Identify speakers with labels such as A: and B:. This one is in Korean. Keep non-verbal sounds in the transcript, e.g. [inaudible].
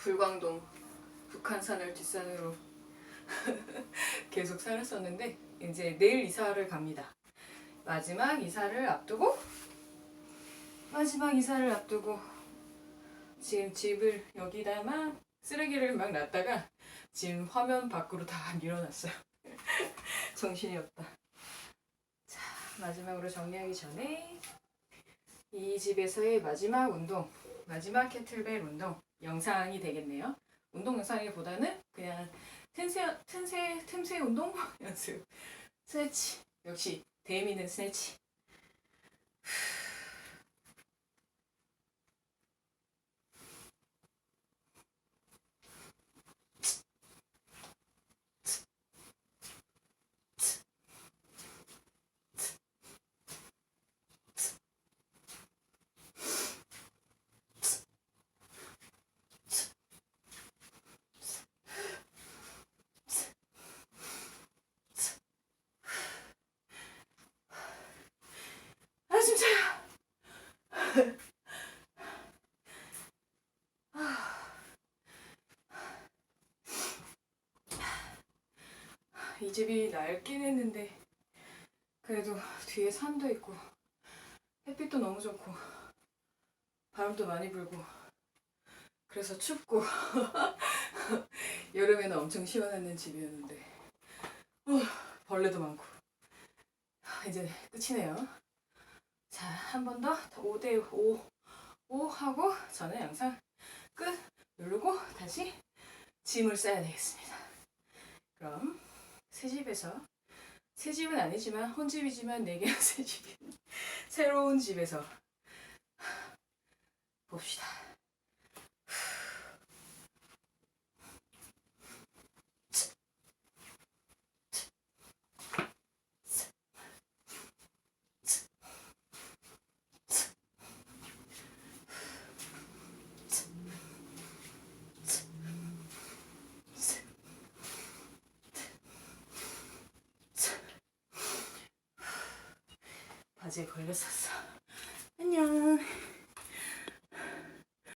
A: 불광동 북한산을 뒷산으로 [laughs] 계속 살았었는데 이제 내일 이사를 갑니다. 마지막 이사를 앞두고 마지막 이사를 앞두고 지금 집을 여기다만 쓰레기를 막 놨다가 지금 화면 밖으로 다 [laughs] 밀어놨어요. [laughs] 정신이 없다. 자 마지막으로 정리하기 전에 이 집에서의 마지막 운동, 마지막 캐틀벨 운동 영상이 되겠네요. 운동 영상이보다는 그냥 틈새 틈새 틈새 운동 [laughs] 연습. 스트레치 역시 데미는 스트레치. 아 진짜야. 이 집이 낡긴 했는데 그래도 뒤에 산도 있고 햇빛도 너무 좋고 바람도 많이 불고 그래서 춥고 [laughs] 여름에는 엄청 시원한 집이었는데 어, 벌레도 많고 아, 이제 끝이네요. 자, 한 번 더 5대 5 5 하고 저는 영상 끝 누르고 다시 짐을 싸야 되겠습니다. 그럼 새 집에서 새 집은 아니지만 혼집이지만 내게 [laughs] 새 집이 새로운 집에서 봅시다. 바지에 걸렸었어.